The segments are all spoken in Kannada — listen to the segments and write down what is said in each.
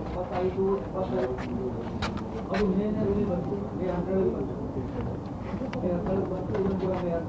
ಇಪ್ಪತ್ತೈದು ಇಪ್ಪತ್ತೈದು ಅದು ಮೇನೇ ರೂಢಿ ಬಂತು ಹಂಡ್ರೆಡ್ ಬಂತು ಹಂಡ್ರೆಡ್ ಬಂತು ಇನ್ನೊಂದು ಹಂಡ್ರೆಡ್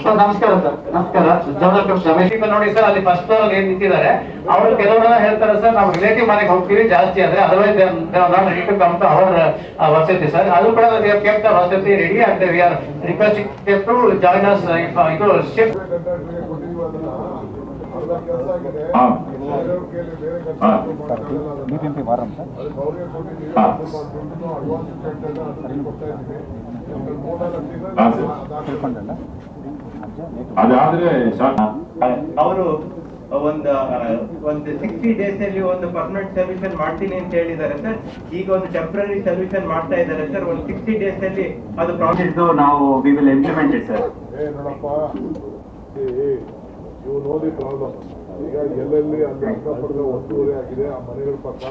ಸರ್ ನಮಸ್ಕಾರ ಸರ್. ನಮಸ್ಕಾರ. ಜವಹರ್ ಕೃಷ್ಣ ರಮೇಶ್ ನೋಡಿ ಸರ್ ಅಲ್ಲಿ ಫಸ್ಟ್ ಫ್ಲೋರ್ ಅಲ್ಲಿ ಏನ್ ನಿಂತಿದ್ದಾರೆ? ಅವರು ಕೆಲವರು ಹೇಳ್ತಾರೆ ಸರ್ ನಾವು ರಿಲೇಟಿವ್ ಮನೆಗೆ ಹೋಗ್ತೀವಿ ಜಾಸ್ತಿ ಅಂದ್ರೆ otherwise not ready to come to our ವಸತಿ ಸರ್. ಅದು ಕೂಡ ಕೆಪ್ಟ ವಸತಿ ready and we are request to join us ಇದು ಶಿಫ್ಟ್ ಹಾ. ಹಾ. ಬಿಬಿಎಂಪಿ ವಾರಂ ಸರ್ ಹಾ. ಹಾ, ಸರ್. ತಿಳ್ಕೊಂಡಲ್ಲ ಅದಾದ್ರೆ ಅವರು ಒಂದು ಒಂದು ಸಿಕ್ಸ್ಟಿ ಡೇಸ್ ಅಲ್ಲಿ ಒಂದು ಪರ್ಮನೆಂಟ್ ಸೊಲ್ಯೂಷನ್ ಮಾಡ್ತೀನಿ ಅಂತ ಹೇಳಿದ್ದಾರೆ ಸರ್. ಈಗ ಒಂದು ಟೆಂಪ್ರರಿ ಸೊಲ್ಯೂಷನ್ ಮಾಡ್ತಾ ಇದ್ದಾರೆ ಸರ್. ಒಂದು ಸಿಕ್ಸ್ಟಿ ಡೇಸ್ ಅಲ್ಲಿ ಅದು ಪ್ರಾಜೆಕ್ಟ್ ನಾವು we will implement it sir ಏ ನೋಡಪ್ಪ. ಇವು ನೋಡಿ ಪ್ರಾಬ್ಲಮ್ ಈಗ ಎಲ್ಲೆಲ್ಲಿ ಅಲ್ಲಿ ಅಕ್ಕಪಕ್ಕದ ಒತ್ತುವರಿ ಆಗಿದೆ ಆ ಮನೆಗಳ ಪಕ್ಕ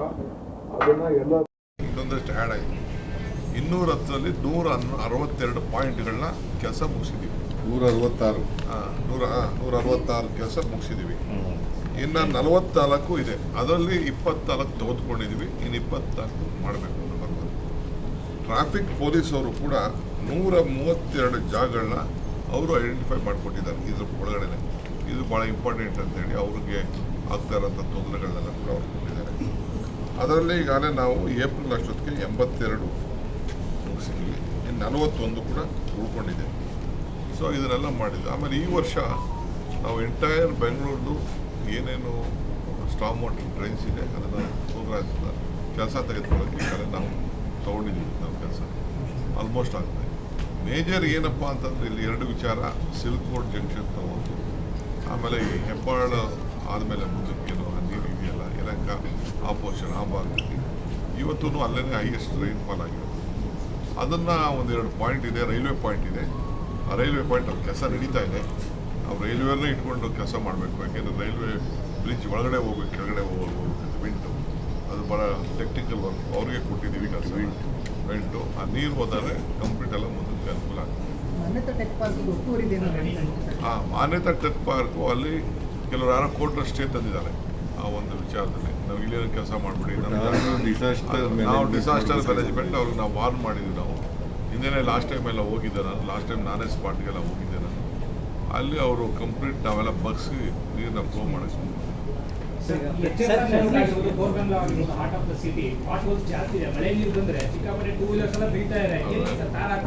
ಅದನ್ನ ಎಲ್ಲ ಇನ್ನೊಂದಷ್ಟು ಹ್ಯಾಡ್ ಆಯಿತು. ಇನ್ನೂರ ಹತ್ತರಲ್ಲಿ ನೂರ ಅರವತ್ತೆರಡು ಪಾಯಿಂಟ್ಗಳನ್ನ ಕೆಲಸ ಮುಗಿಸಿದ್ದೀವಿ ನೂರ ಅರವತ್ತಾರು ನೂರ ನೂರ ಅರವತ್ತಾರು ಕೆಲಸ ಮುಗಿಸಿದ್ದೀವಿ ಇನ್ನು ನಲವತ್ನಾಲ್ಕು ಇದೆ. ಅದರಲ್ಲಿ ಇಪ್ಪತ್ನಾಲ್ಕು ತೆಗೆದುಕೊಂಡಿದ್ದೀವಿ ಇನ್ನು ಇಪ್ಪತ್ನಾಲ್ಕು ಮಾಡಬೇಕು ಅಂತ ಬರ್ಬೋದು. ಟ್ರಾಫಿಕ್ ಪೊಲೀಸ್ ಅವರು ಕೂಡ ನೂರ ಮೂವತ್ತೆರಡು ಜಾಗಗಳನ್ನ ಅವರು ಐಡೆಂಟಿಫೈ ಮಾಡಿಕೊಟ್ಟಿದ್ದಾರೆ ಇದ್ರ ಒಳಗಡೆ ಇದು ಭಾಳ ಇಂಪಾರ್ಟೆಂಟ್ ಅಂತೇಳಿ ಅವ್ರಿಗೆ ಆಗ್ತಾ ಇರೋಂಥ ತೊಂದರೆಗಳನ್ನೆಲ್ಲ ಕೂಡ ಅವ್ರು ಕೊಟ್ಟಿದ್ದಾರೆ. ಅದರಲ್ಲಿ ಈಗಾಗಲೇ ನಾವು ಏಪ್ರಿಲ್ ಅಷ್ಟೊತ್ತಿಗೆ ಎಂಬತ್ತೆರಡು ಇನ್ನು ನಲವತ್ತೊಂದು ಕೂಡ ಉಳ್ಕೊಂಡಿದೆ. ಸೊ ಇದನ್ನೆಲ್ಲ ಮಾಡಿದ್ವಿ ಆಮೇಲೆ ಈ ವರ್ಷ ನಾವು ಎಂಟೈರ್ ಬೆಂಗಳೂರದು ಏನೇನು ಸ್ಟಾಮ್ ವಾಟರ್ ಡ್ರೈನ್ಸ್ ಇದೆ, ಅದನ್ನು ಪ್ರೋಗ್ರಾಮ್ಸ್ನ ಕೆಲಸ ತೆಗೆದುಕೊಳ್ಳೋಕ್ಕೆ ಈಗಾಗಲೇ ನಾವು ತೊಗೊಂಡಿದ್ದೀವಿ ನಾವು ಕೆಲಸ. ಆಲ್ಮೋಸ್ಟ್ ಆಗ್ತದೆ ಮೇಜರ್ ಏನಪ್ಪ ಅಂತಂದರೆ ಇಲ್ಲಿ ಎರಡು ವಿಚಾರ. ಸಿಲ್ಕ್ ರೋಡ್ ಜಂಕ್ಷನ್ ತಗೊಂಡು, ಆಮೇಲೆ ಈ ಹೆಬ್ಬಾಳ ಆದಮೇಲೆ ಮುಂದಕ್ಕೇನು ಆ ನೀರು ಇದೆಯಲ್ಲ ಏನಕ್ಕ ಆ ಪೋರ್ಷನ್ ಆ ಭಾಗದಲ್ಲಿ. ಇವತ್ತೂ ಅಲ್ಲೇ ಹೈಯೆಸ್ಟ್ ರೈನ್ಫಾಲ್ ಆಗಿರೋದು ಅದನ್ನು ಒಂದೆರಡು ಪಾಯಿಂಟ್ ಇದೆ ರೈಲ್ವೆ ಪಾಯಿಂಟ್ ಇದೆ. ಆ ರೈಲ್ವೆ ಪಾಯಿಂಟ್ ಅಲ್ಲಿ ಕೆಲಸ ನಡೀತಾ ಇದೆ. ನಾವು ರೈಲ್ವೆನೇ ಇಟ್ಕೊಂಡು ಕೆಲಸ ಮಾಡಬೇಕು. ಯಾಕೆಂದರೆ ರೈಲ್ವೆ ಬ್ರಿಡ್ಜ್ ಒಳಗಡೆ ಹೋಗ್ಬೇಕು ಕೆಳಗಡೆ ಹೋಗ್ಬೇಕು ವಿಂಟು ಅದು ಭಾಳ ಟೆಕ್ನಿಕಲ್ ವರ್ಕ್ ಅವ್ರಿಗೆ ಕೊಟ್ಟಿದ್ದೀವಿ ಕೆಲಸ. ವಿಂಟು ಆ ನೀರು ಹೋದರೆ ಕಂಪ್ಲೀಟ್ ಎಲ್ಲ ಮುಂದಕ್ಕೆ ಅನುಕೂಲ ಆಗ್ತದೆ. ಆ ಮಾನ್ಯತಾ ಟೆಕ್ ಪಾರ್ಕು ಅಲ್ಲಿ ಕೆಲವರು ಯಾರೋ ಕೋರ್ಟ್ ಸ್ಟೇ ತಂದಿದ್ದಾರೆ. ಆ ಒಂದು ವಿಚಾರದಲ್ಲಿ. ನಾವು ಇಲ್ಲಿರೋ ಕೆಲಸ ಮಾಡಿಬಿಡಿ. ನಾವು ಡಿಸಾಸ್ಟರ್ ಮ್ಯಾನೇಜ್ಮೆಂಟ್ ಅವ್ರಿಗೆ ನಾವು ವಾರ್ನ್ ಮಾಡಿದ್ವಿ ನಾವು. ಹಿಂದೆ ಲಾಸ್ಟ್ ಟೈಮ್ ಎಲ್ಲ ಹೋಗಿದ್ದೆ ನಾನು. ಲಾಸ್ಟ್ ಟೈಮ್ ನಾನೇ ಸ್ಪಾಟ್ಗೆಲ್ಲ ಹೋಗಿದ್ದೆ ನಾನು. ಅಲ್ಲಿ ಅವರು ಕಂಪ್ಲೀಟ್ ನಾವೆಲ್ಲ ಬಗ್ಸಿ ನೀರನ್ನ ಫ್ಲೋ ಮಾಡಿಸ್ಕೊಂಡು heart of the city what holes ಜಾಸ್ತಿ ಇದೆ. ಮಳೆ ನೀರು ಬಂದ್ರೆ ಸಿಕ್ಕಾಪಟ್ಟೆ ಟೂ ವೀಲರ್ಸ್ ಎಲ್ಲ ಬೀಳ್ತಾ ಇದೆ. ಎಲ್ಲಿ ಸರ್ ತಾರ್ ಅಂತ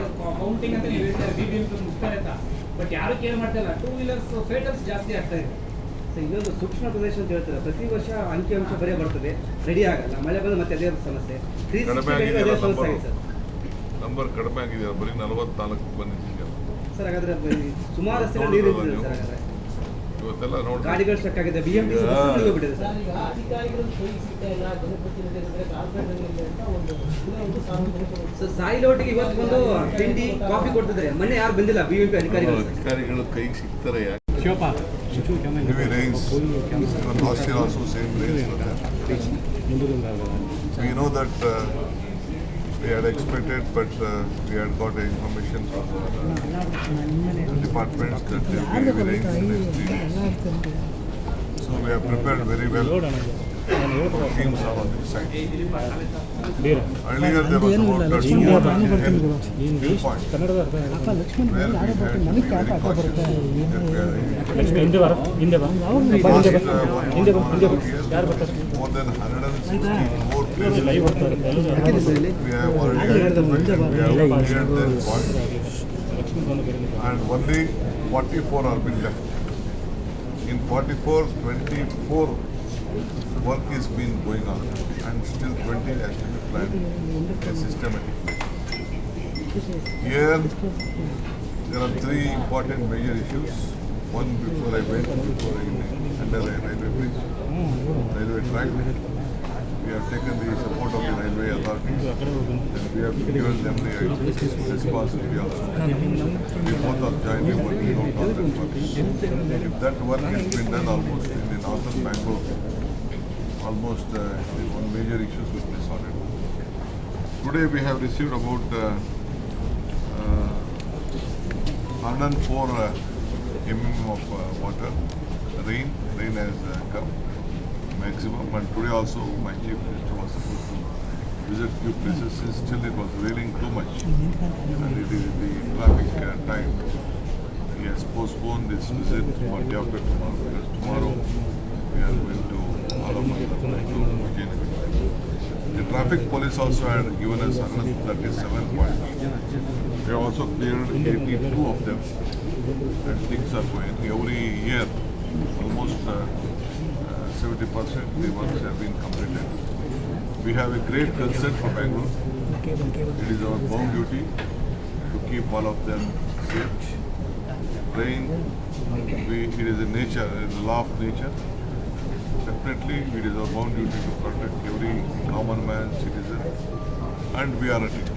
ಹೇಳ್ತಾರೆ ಬಿ ಬಿ ಎಂ ಬಟ್ ಯಾರು ಕೇರ್ ಮಾಡ್ತಾ ಇಲ್ಲ. ಟೂ ವೀಲರ್ಸ್ ಫೇಟಲ್ಸ್ ಜಾಸ್ತಿ ಆಗ್ತಾ ಇದೆ. ಇನ್ನೊಂದು ಸೂಕ್ಷ್ಮ ಪ್ರದೇಶ ಅಂತ ಹೇಳ್ತಾರೆ. ಪ್ರತಿ ವರ್ಷ ಅಂಕಿ ಅಂಶ ಬರೆಯ ಬರ್ತದೆ. ರೆಡಿ ಆಗಲ್ಲ. ಮಳೆ ಬಂದ್ರೆ ಮತ್ತೆ ಅದೇ ಸಮಸ್ಯೆ. ನಂಬರು ಕಡಿಮೆ ಆಗಿದೆ ಬರೀ ನಲವತ್ನಾಲ್ಕು ಬಂದಿದ್ದೀವಿ ಸರ್. ಸರ್ ಹಾಗಾದ್ರೆ ಸುಮಾರು ರಸ್ತೆಗಳು ನೀರು ಸರ್ ಇವತ್ತೆಲ್ಲ ನೋಡಿ ಗಾಡಿಗಳು ಸ್ಟಕ್ ಆಗಿದೆ. ಬಿ ಎಂ ಬಿಟ್ಟಿದೆ ಸರ್. ಸರ್ ಸಾಯಿ ಒಟ್ಟಿಗೆ ಇವತ್ತು ಬಂದು ತಿಂಡಿ ಕಾಫಿ ಕೊಡ್ತಿದ್ರೆ ಮೊನ್ನೆ ಯಾರು ಬಂದಿಲ್ಲ? ಬಿ ಎಂ ಪಿ ಅಧಿಕಾರಿಗಳು ಅಧಿಕಾರಿಗಳು ಕೈಗೆ ಸಿಗ್ತಾರೆ ಯಾಕೆ? Shivappa heavy rains. Even last year also same rains were there. We know that uh, we had expected, but uh, we had got information from our uh, departments that there will be heavy rains in the next three days. So we have prepared very well. Our teams are on the site. Earlier there was about uh, two or ten viewpoints where we had to be very cautious that we are Lakshmi ಹಿಂದೆ ಬರ ಹಿಂದೆ ಬಾ Last, uh, one- ಹಿಂದೆ ಬಾ one- ಹಿಂದೆ ಬಾ one year, ಯಾರು ಬರ್ತಾರೆ More than 164 places. ಲೈವ್ ಬರ್ತಾ ಇರುತ್ತೆ ಎಲ್ಲರೂ We have already identified and have only 44 are been left. In 44, 24 work is been going on and still 20 has to be planned and systematic. Here, there are three important major issues. One before I went, before I, under the railway bridge, railway track. We have taken the support of the railway authorities and we have given them the responsibility also. We both are jointly working out on that work. If that work has been done almost in the northern Bangalore, almost uh, major issues will be sorted. Today we have received about uh, uh, 104 uh, mm of uh, water, rain, rain has uh, come maximum and today also my chief minister was supposed to visit few places since still it was raining too much and it is the traffic uh, time. He has postponed this visit for day after tomorrow because tomorrow we are going to. The traffic police also had given us 137 points. We also cleared 82 of them and things are going. Every year, almost uh, uh, 70% the works have been completed. We have a great concern for Bangalore. It is our bound duty to keep all of them safe. Rain, we, it is a nature, it is a law of nature. Definitely, it is our bound duty to protect every common man, citizen, and we are at it.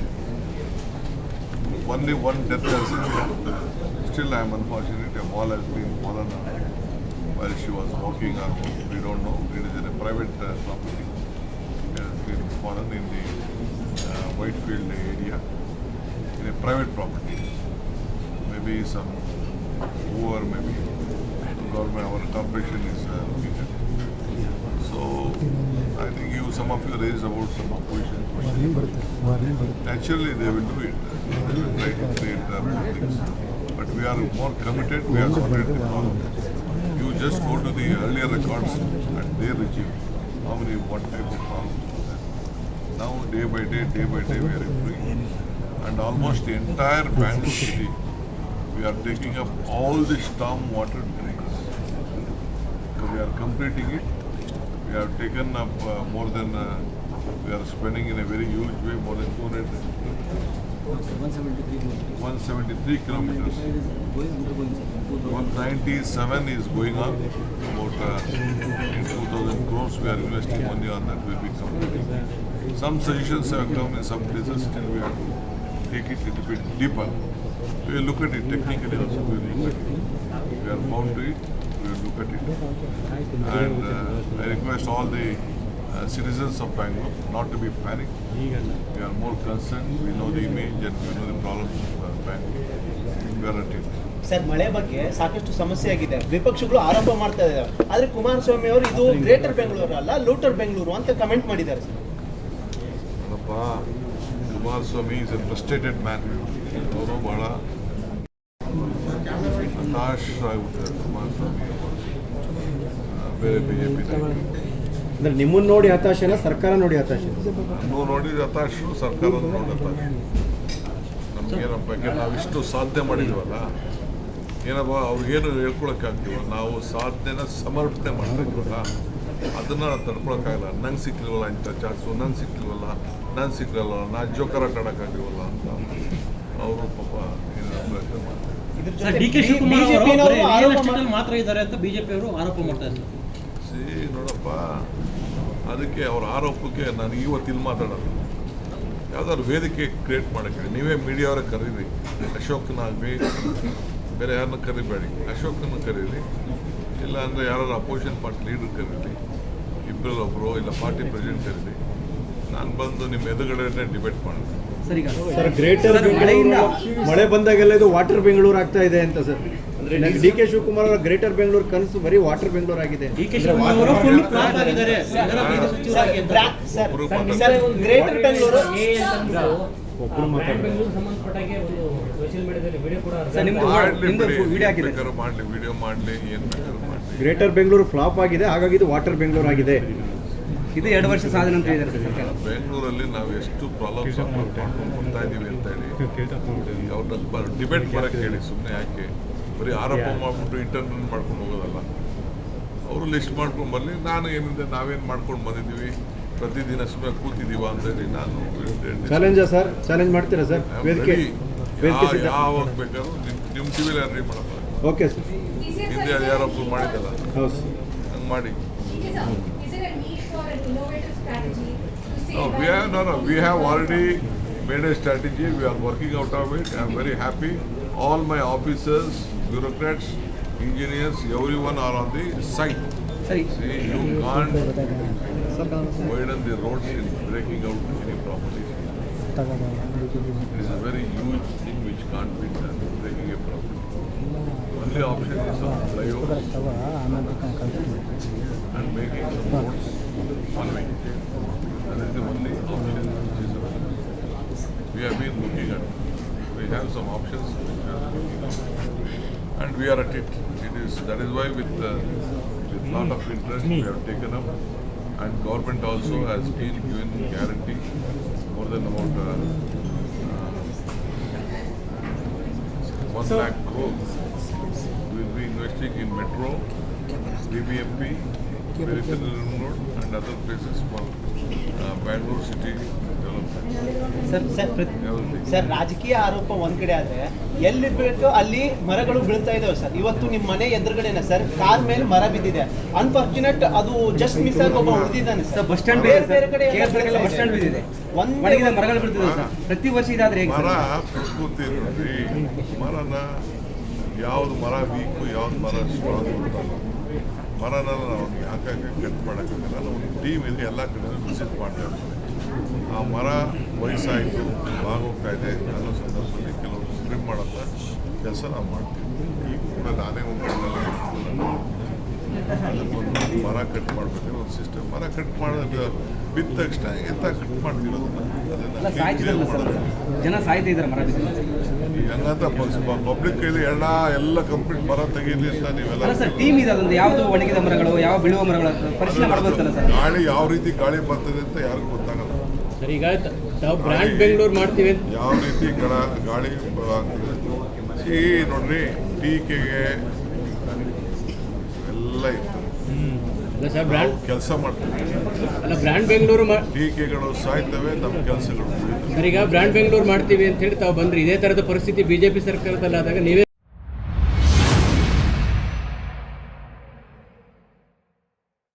Only one death has been, still I am unfortunate, a ball has been fallen while she was walking or we don't know. It is in a private uh, property. It has been fallen in the uh, Whitefield area, in a private property. Maybe some poor, maybe government, our corporation is uh. So, I think you, some of you raised about some opposition questions. Naturally, they will do it. They will try to create things. But we are more committed, we are committed to follow. You just go to the earlier records and their regime, how many, what type of problems. Now, day by day, day by day, we are improving. And almost the entire Bangalore city, we are taking up all the storm water drains. So we are completing it. We have taken up uh, more than, uh, we are spending in a very huge way, more than 200, 173 kilometers. 197 is going on, about uh, in 2000 crores we are investing money on that will be completed. Some suggestions have come in some places, still we have to take it a little bit deeper. We will look at it technically also, we will look at it. We are bound to it, uh, I request all the uh, citizens of Bangalore not to be panicked. We are more concerned, we know the image and we know the problems of uh, Bangalore. We are at it. Sir ಮಳೆ ಬಗ್ಗೆ ಸಾಕಷ್ಟು ಸಮಸ್ಯೆ ಆಗಿದೆ ವಿಪಕ್ಷಗಳು ಆರೋಪ ಮಾಡ್ತಾ ಇದ್ದಾರೆ ಆದ್ರೆ ಕುಮಾರಸ್ವಾಮಿ ಅವರು ಇದು ಗ್ರೇಟರ್ ಬೆಂಗಳೂರು ಅಲ್ಲ ಲೂಟರ್ ಬೆಂಗಳೂರು ಅಂತ ಕಮೆಂಟ್ ಮಾಡಿದ್ದಾರೆ sir Kumaraswamy is a frustrated man ಅವರು ಬಹಳ ಹತಾಶ್ ಆಗಿಬಿಟ್ಟಿದ್ದಾರೆ ಕುಮಾರಸ್ವಾಮಿ ಬೇರೆ ಅಂದ್ರೆ ನಿಮ್ಮನ್ನ ನೋಡಿ ಹತಾಶೆನ ಸರ್ಕಾರ ನೋಡಿ ಹತಾಶೆ ನಾವು ನೋಡಿದ ಹತಾಶು ಸರ್ಕಾರ ನೋಡಿ ಹತಾಶ. ನಮ್ಗೇನಪ್ಪ ಯಾಕೆ ನಾವಿಷ್ಟು ಸಾಧನೆ ಮಾಡಿದ್ವಲ್ಲ ಏನಪ್ಪ ಅವ್ರಿಗೇನು ಹೇಳ್ಕೊಳಕ್ಕಾಗ್ತೀವ ನಾವು ಸಾಧನೆನ ಸಮರ್ಪಣೆ ಮಾಡಬೇಕಲ್ಲ. ಅದನ್ನ ತಡ್ಕೊಳಕ್ಕಾಗಲ್ಲ. ನಂಗೆ ಸಿಕ್ಲಿಲ್ವಲ್ಲ ಇಂಥ ಚಾನ್ಸು ನಂಗೆ ಸಿಕ್ಲಿಲ್ವಲ್ಲ ನಾನು ಸಿಕ್ಲಿಲ್ಲ ನಾನು ಜೋಕರಾಟ ಆಡೋಕ್ಕಾಗಿಲ್ವಲ್ಲ ಅಂತ ಅವರು ಪಾಪ ಏನು ಮಾಡ್ತಾರೆ. ಇದ್ರ ಸರ್ ಜೊತೆ ಡಿ ಕೆ ಶಿವಕುಮಾರ್ ಅವರು ಆರೋಪ ಮಾತ್ರ ಇದ್ದಾರೆ ಅಂತ ಬಿಜೆಪಿ ಅವರು ಆರೋಪ ಮಾಡ್ತಾ ಇದ್ದಾರೆ. ನೋಡಪ್ಪ ಅದಕ್ಕೆ ಅವ್ರ ಆರೋಪಕ್ಕೆ ನಾನು ಇವತ್ತಿಲ್ಲಿ ಮಾತಾಡೋದು. ಯಾವ್ದಾದ್ರು ವೇದಿಕೆ ಕ್ರಿಯೇಟ್ ಮಾಡೋಕ್ಕೆ. ನೀವೇ ಮೀಡಿಯಾವ್ರೆ ಕರೀರಿ. ಅಶೋಕ್ನಾಗಲಿ ಬೇರೆ ಯಾರನ್ನ ಕರಿಬೇಡಿ. ಅಶೋಕನ ಕರೀರಿ. ಇಲ್ಲ ಅಂದರೆ ಯಾರು ಅಪೋಸಿಷನ್ ಪಾರ್ಟಿ ಲೀಡರ್ ಕರೀರಿ. ಇಬ್ಬರಲ್ಲಿ ಒಬ್ಬರು ಇಲ್ಲ ಪಾರ್ಟಿ ಪ್ರೆಸಿಡೆಂಟ್ ಕರೀರಿ. ನಾನು ಬಂದು ನಿಮ್ಮ ಎದುರುಗಡೆ ಡಿಬೇಟ್ ಮಾಡ್ತೀನಿ. ಸರ್ ಸರ್ ಗ್ರೇಟರ್ ಮಳೆ ಬಂದಾಗೆಲ್ಲ ಇದು ವಾಟರ್ ಬೆಂಗಳೂರು ಆಗ್ತಾ ಇದೆ ಅಂತ ಸರ್. ಡಿ ಕೆ ಶಿವಕುಮಾರ್ ಅವರ ಗ್ರೇಟರ್ ಬೆಂಗಳೂರು ಕನಸು ಬರೀ ವಾಟರ್ ಬೆಂಗಳೂರು ಆಗಿದೆ. D K greater Bengaluru. ಒಬ್ರು ಬೆಂಗಳೂರು ಸಂಬಂಧಪಟ್ಟಾಗೆ ಒಂದು ಸೋಷಿಯಲ್ ಮೀಡಿಯಾದಲ್ಲಿ ವಿಡಿಯೋ ಕೂಡ ಸರ್, ನಿಮ್ದು ಮಾಡಲಿ ವಿಡಿಯೋ ಏನ್ ಹಾಕಿದೆ. ಮಾಡಲಿ ವಿಡಿಯೋ ಮಾಡಲಿ ಏನು ಬೇಕಾದ್ರೂ ಗ್ರೇಟರ್ ಬೆಂಗಳೂರು ಫ್ಲಾಪ್ ಆಗಿದೆ ಹಾಗಾಗಿ ಇದು ವಾಟರ್ ಬೆಂಗಳೂರು ಆಗಿದೆ. ಇದು ಎರಡು ವರ್ಷ ಸಾಧನೆ ಅಂತ ಬೆಂಗಳೂರಲ್ಲಿ ನಾವು ಎಷ್ಟು ಪ್ರಾಬ್ಲಮ್ಸ್ ಮಾಡ್ಕೊಂಡು ಬರ್ತಾ ಇದೀವಿ ಅಂತ ಹೇಳಿ. ಡಿಬೇಟ್ ಬರಕ್ಕೆ ಹೇಳಿ ಸುಮ್ಮನೆ ಯಾಕೆ? ಬರೀ ಆರೋಪ ಮಾಡ್ಬಿಟ್ಟು ಇಂಟರ್ನಲ್ ಮಾಡ್ಕೊಂಡು ಹೋಗೋದಲ್ಲ. ಅವರು ಲಿಸ್ಟ್ ಮಾಡ್ಕೊಂಡು ಬರಲಿ ನಾನು ಏನಿದೆ ನಾವೇನು ಮಾಡ್ಕೊಂಡು ಬಂದಿದ್ದೀವಿ? ಪ್ರತಿದಿನ ಸುಮ್ಮನೆ ಕೂತಿದ್ದೀವ ಅಂತ ಹೇಳಿ ನಾನು ಚಾಲೆಂಜಾ ಸರ್ ಚಾಲೆಂಜ್ ಮಾಡ್ತೀರಾ ಸರ್ ಯಾವಾಗ ಬೇಕಾದ್ರೂ ನಿಮ್ ನಿಮ್ಮ ಟಿವಿಲಿ ಯಾರು ಮಾಡಪ್ಪ ಓಕೆ ಸರ್ ಹಿಂದೆ ಅದು ಯಾರೊಬ್ರು ಮಾಡಿದ್ದಲ್ಲ. ಹಂಗೆ ಮಾಡಿ. We have No, we have, no, no, we have already made a strategy, we are working out of it, I am very happy. All my officers, bureaucrats, engineers, everyone are on the site. See, you can't widen the roads in breaking out any properties. It is a very huge thing which can't be done, breaking a property. Only option is of flyover and making some roads one way. That is the only option which is available. We have been looking at, we have some options which we are looking at. And we are at it. It is, that is why with, uh, with lot of interest we have taken up. And government also has been given guarantee more than about uh, uh, one lakh crore. We will be investing in metro, BBMP, peripheral road and other places for uh, Bangalore city. Sir sir ಪ್ರತಿ- ಸರ್ ರಾಜಕೀಯ ಆರೋಪ ಒಂದ್ ಕಡೆ ಆದ್ರೆ ಎಲ್ಲಿ ಬೇಕೋ ಅಲ್ಲಿ ಮರಗಳು ಬೀಳ್ತಾ ಇದಾವೆ ಸರ್. ಇವತ್ತು ನಿಮ್ಮ ಮನೆ ಎದುರುಗಡೆನೆ ಸರ್. ಕಾರ್ ಮೇಲೆ ಮರ ಬಿದ್ದಿದೆ. ಅನ್ಫಾರ್ಚುನೇಟ್ ಅದು ಜಸ್ಟ್ ಮಿಸ್ ಆಗಿ ಒಬ್ಬ ಉಳಿದಿದ್ದಾನೆ ಸರ್. ಬಸ್ ಸ್ಟ್ಯಾಂಡ್ ಬೇರೆ ಕಡೆ ಬಸ್ ಸ್ಟ್ಯಾಂಡ್ ಬಿದ್ದಿದೆ. ಒಂದ್ ಒಂದು- ಮರಗಳು ಬೀಳ್ತಿದೆ ಸರ್. ಪ್ರತಿ ವರ್ಷ ಇದಾದ್ರೆ ಮರ? ಪ್ರಕೃತಿ ಮರನ ಯಾವ್ದು ಮರ ಬೇಕು ಯಾವ್ದು ಮರ ಸ್ಟ್ರಾಂಗ್ ಮರನ ನಾವು ಯಾಕಾಗಿ ಕಟ್ ಮಾಡೋಕ್ಕಾಗಲ್ಲ. ನಾವು ಟೀಮ್ ಇದೆ ಎಲ್ಲ ಕಡೆ ವಿಸಿಟ್ ಮಾಡ್ತಾ ಇರ್ತಾರೆ. ಆ ಮರ ವಯಸ್ಸಾಯಿತು ಬಾಗೋಗ್ತಾ ಇದೆ ಅನ್ನೋ ಸಂದರ್ಭದಲ್ಲಿ ಕೆಲವರು ಟ್ರಿಮ್ ಮಾಡೋಂಥ ಕೆಲಸ ನಾವು ಮಾಡ್ತೀವಿ. ಈಗ ಕೂಡ ನಾನೇ ಒಂದು ಅದಕ್ಕೊಂದು ಮರ ಕಟ್ ಮಾಡಬೇಕು ಒಂದು ಸಿಸ್ಟಮ್ ಮರ ಕಟ್ ಮಾಡೋದು ಬಿದ್ದ ತಕ್ಷಣ ಎಂತ ಕಟ್ ಹಂಗಂತ ಪಬ್ಲಿಕ್ ಕೈಲಿ ಎಲ್ಲ ಎಲ್ಲ ಕಂಪ್ಲೀಟ್ ಮರ ತೆಗೀಲಿ ಅಂತ ನೀವೆಲ್ಲ ಟೀಮ್ ಇದೆ ಅದೊಂದು. ಯಾವುದು ಒಣಗಿದ ಮರಗಳು ಯಾವ ಬೆಳೆಯುವ ಮರಗಳು ಅಂತ ಪರಿಶೀಲನೆ ಮಾಡ್ಬೇಕಲ್ಲ ಸರ್? ಗಾಳಿ ಯಾವ ರೀತಿ ಗಾಳಿ ಬರ್ತದೆ ಅಂತ ಯಾರಿಗೂ ಗೊತ್ತಾಗಲ್ಲ. ಸರ್ ಈಗ ನಾವು ಬ್ರ್ಯಾಂಡ್ ಬೆಂಗಳೂರು ಮಾಡ್ತೀವಿ. ಯಾವ ರೀತಿ ಗಾಡಿ ಗಾಳಿ ಈ ನೋಡ್ರಿ ಟೀಕೆಗೆ ಎಲ್ಲ ಇರ್ತದೆ. ಸರ್ ಬ್ರ್ಯಾಂಡ್ ಕೆಲಸ ಮಾಡ್ತೀವಿ. ಅಲ್ಲ ಬ್ರ್ಯಾಂಡ್ ಬೆಂಗಳೂರು ಟೀಕೆಗಳು ಸಾಯ್ತವೆ ನಮ್ಮ ಕೆಲಸಗಳು. ಸರ್ ಈಗ ಬ್ರ್ಯಾಂಡ್ ಬೆಂಗಳೂರು ಮಾಡ್ತೀವಿ ಅಂತ ಹೇಳಿ ತಾವು ಬಂದ್ರಿ. ಇದೇ ತರದ ಪರಿಸ್ಥಿತಿ ಬಿಜೆಪಿ ಸರ್ಕಾರದಲ್ಲಾದಾಗ ನೀವೇ